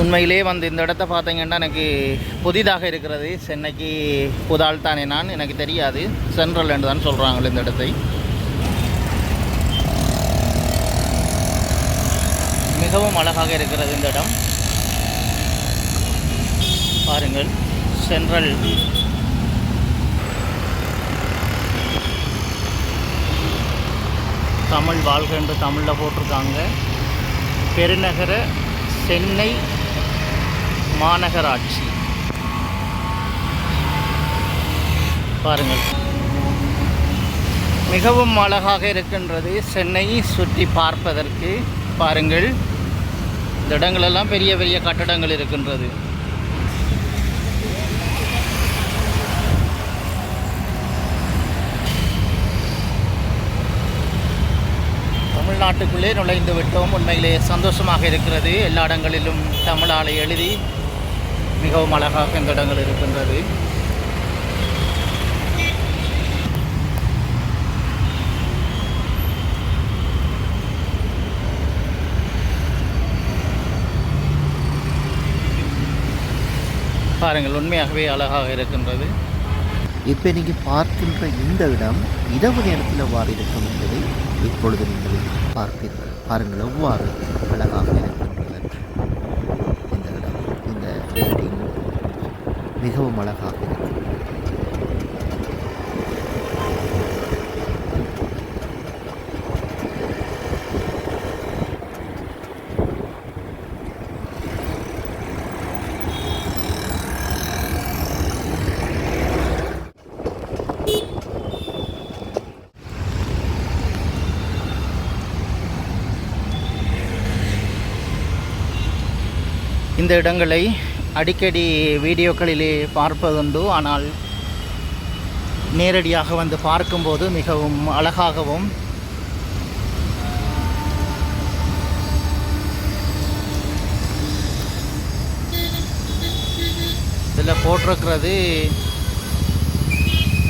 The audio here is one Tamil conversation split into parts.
உண்மையிலே வந்து இந்த இடத்த பார்த்தீங்கன்னா எனக்கு புதிதாக இருக்கிறது. சென்னைக்கு புதால் தானே நான் எனக்கு தெரியாது. சென்ட்ரல் என்று தான் சொல்கிறாங்களே இந்த இடத்தை. மிகவும் அழகாக இருக்கிறது இந்த இடம். பாருங்கள் சென்ட்ரல். தமிழ் வாழ்க என்று தமிழில் போட்டிருக்காங்க. பெருநகர சென்னை மாநகராட்சி. பாருங்கள். மிகவும் அழகாக இருக்கின்றது சென்னை சுற்றி பார்ப்பதற்கு. பாருங்கள். இந்த இடங்களெல்லாம் பெரிய பெரிய கட்டடங்கள் இருக்கின்றது. தமிழ்நாட்டுக்குள்ளே நுழைந்து விட்டோம் உண்மையிலே சந்தோஷமாக இருக்கிறது. எல்லா இடங்களிலும் தமிழாலை எழுதி மிகவும் அழகாக இந்த இடங்கள் இருக்கின்றது. பாருங்கள் உண்மையாகவே அழகாக இருக்கின்றது. இப்போ நீங்கள் பார்க்கின்ற இந்த இடம் இரவு நேரத்தில் வாரி இருக்கும் என்பதை இப்பொழுது நீங்கள் பார்ப்பீர்கள். பாருங்கள் எவ்வாறு அழகாக இருக்கும் மிகவும் அழகாக இருக்கும் இந்த இடங்களை அடிக்கடி வீடியோக்களிலே பார்ப்பதுண்டு. ஆனால் நேரடியாக வந்து பார்க்கும்போது மிகவும் அழகாகவும் இதில் போட்டிருக்கிறது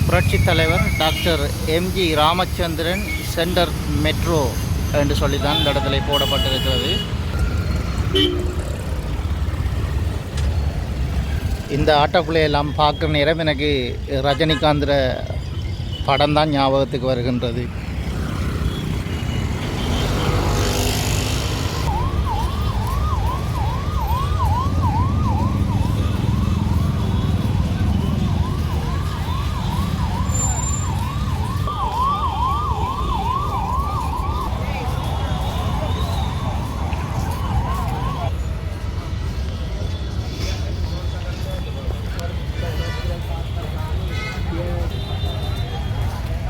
புரட்சி தலைவர் doctor MG Ramachandran centre metro என்று சொல்லி தான் இந்த இடத்துல போடப்பட்டிருக்கிறது. இந்த ஆட்டோக்குள்ளே எல்லாம் பார்க்குற நேரம் எனக்கு ரஜினிகாந்திர படம் தான் ஞாபகத்துக்கு வருகின்றது.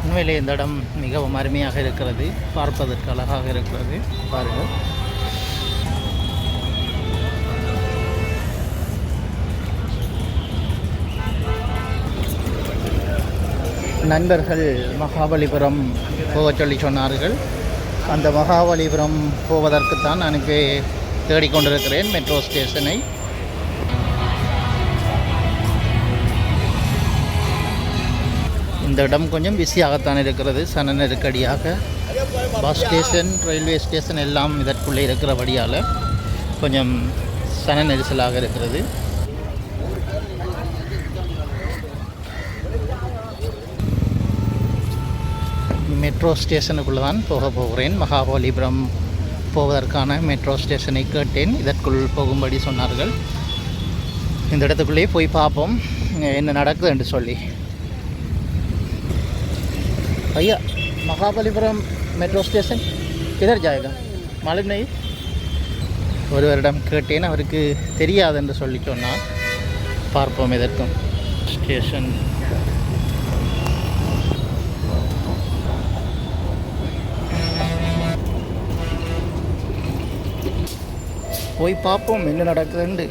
உண்மையிலே இந்த இடம் மிகவும் அருமையாக இருக்கிறது. பார்ப்பதற்கு அழகாக இருக்கிறது. பாருங்கள். நண்பர்கள் மகாபலிபுரம் போகச் சொல்லி சொன்னார்கள். அந்த மகாபலிபுரம் போவதற்குத்தான் நான் இப்போ தேடிக்கொண்டிருக்கிறேன் மெட்ரோ ஸ்டேஷனை. இந்த இடம் கொஞ்சம் பிஸியாகத்தான் இருக்கிறது. சன நெருக்கடியாக பஸ் ஸ்டேஷன் ரயில்வே ஸ்டேஷன் எல்லாம் இதற்குள்ளே இருக்கிறபடியால் கொஞ்சம் சன நெரிசலாக இருக்கிறது. மெட்ரோ ஸ்டேஷனுக்குள்ளே தான் போக போகிறேன். மகாபலிபுரம் போவதற்கான மெட்ரோ ஸ்டேஷனை கேட்டேன். இதற்குள் போகும்படி சொன்னார்கள். இந்த இடத்துக்குள்ளேயே போய் பார்ப்போம். என்ன நடக்குது என்று சொல்லி. भैया महाबलीपुरम मेट्रो स्टेशन किधर जाएगा मालूम नहीं ஒருவரிடம் கேட்டேன் அவருக்கு தெரியாது என்று சொல்லி சொன்னார் பார்ப்போம் எதற்கும் ஸ்டேஷன் போய் பார்ப்போம் என்ன நடக்குதுன்னு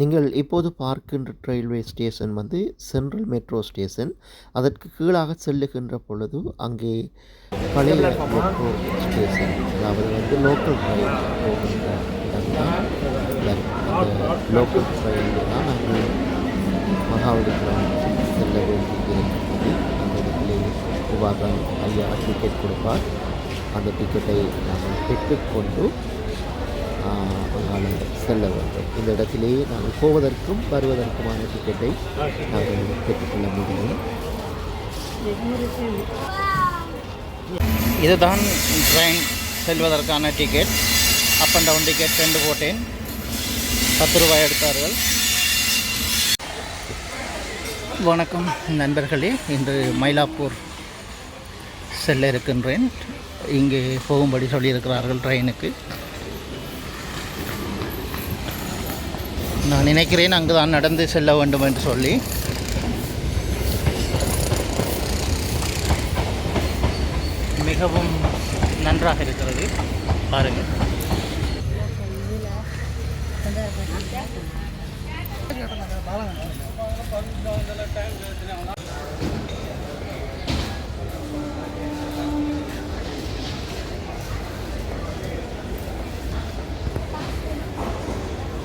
நீங்கள் இப்போது பார்க்கின்ற ரயில்வே ஸ்டேஷன் வந்து சென்ட்ரல் மெட்ரோ ஸ்டேஷன். அதற்கு கீழாக செல்லுகின்ற பொழுது அங்கே பழைய மெட்ரோ ஸ்டேஷன் அதாவது வந்து லோக்கல் ரயில் போகின்ற இடம்தான். லோக்கல் ரயில் தான் நாங்கள் மகாபலிபுரம் செல்ல வேண்டியிருக்கிறது. அந்த இடத்திலே உபாதான் ஐயா டிக்கெட் கொடுப்பார். அந்த டிக்கெட்டை நாங்கள் பெற்றுக்கொண்டு செல்ல வேண்டும். இந்த இடத்திலே நாங்கள் போவதற்கும் வருவதற்குமான டிக்கெட்டை நாங்கள் பெற்றுக்கொள்ள முடியும். இதுதான் ட்ரெயின் செல்வதற்கான ticket up and down ticket ரெண்டு போட்டேன். பத்து ரூபாய் எடுத்தார்கள். வணக்கம் நண்பர்களே இன்று மயிலாப்பூர் செல்ல இருக்கின்றேன். இங்கே போகும்படி சொல்லியிருக்கிறார்கள் ட்ரெயினுக்கு நான் நினைக்கிறேன் அங்கு தான் நடந்து செல்ல வேண்டும் என்று சொல்லி. மிகவும் நன்றாக இருக்கிறது. பாருங்கள்.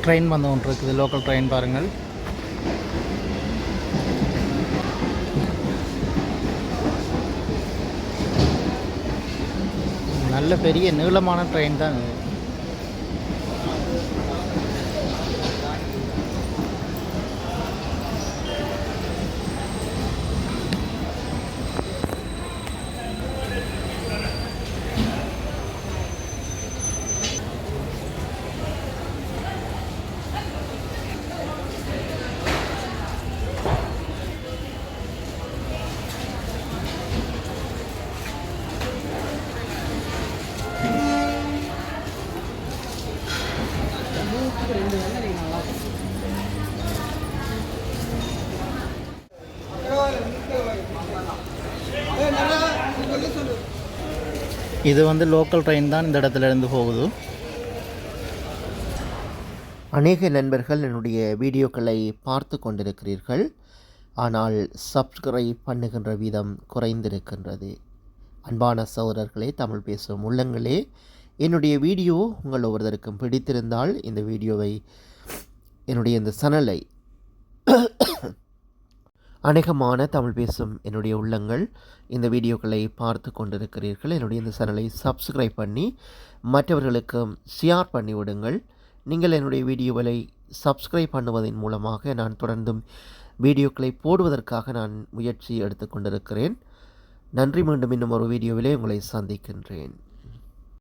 ட்ரெயின் வந்து ஒன்று இருக்குது. லோக்கல் ட்ரெயின் பாருங்கள். நல்ல பெரிய நீளமான ட்ரெயின் தான் இது வந்து லோக்கல் ட்ரெயின் தான் இந்த இடத்துல இருந்து போகுது. அநேக நண்பர்கள் என்னுடைய வீடியோக்களை பார்த்து கொண்டிருக்கிறீர்கள். ஆனால் சப்ஸ்கிரைப் பண்ணுகின்ற வீதம் குறைந்திருக்கின்றது. அன்பான சகோதரர்களே தமிழ் பேசும் உள்ளங்களே என்னுடைய வீடியோ உங்கள் ஒவ்வொருத்தருக்கும் பிடித்திருந்தால் இந்த வீடியோவை என்னுடைய இந்த சனலை அநேகமான தமிழ் பேசும் என்னுடைய உள்ளங்கள் இந்த வீடியோக்களை பார்த்து கொண்டிருக்கிறீர்கள். என்னுடைய இந்த சேனலை சப்ஸ்கிரைப் பண்ணி மற்றவர்களுக்கும் ஷேர் பண்ணி விடுங்கள். நீங்கள் என்னுடைய வீடியோவை சப்ஸ்கிரைப் பண்ணுவதன் மூலமாக நான் தொடர்ந்தும் வீடியோக்களை போடுவதற்காக நான் முயற்சி எடுத்துக்கொண்டிருக்கிறேன் நன்றி. மீண்டும் இன்னும் ஒரு வீடியோவிலே உங்களை சந்திக்கின்றேன்.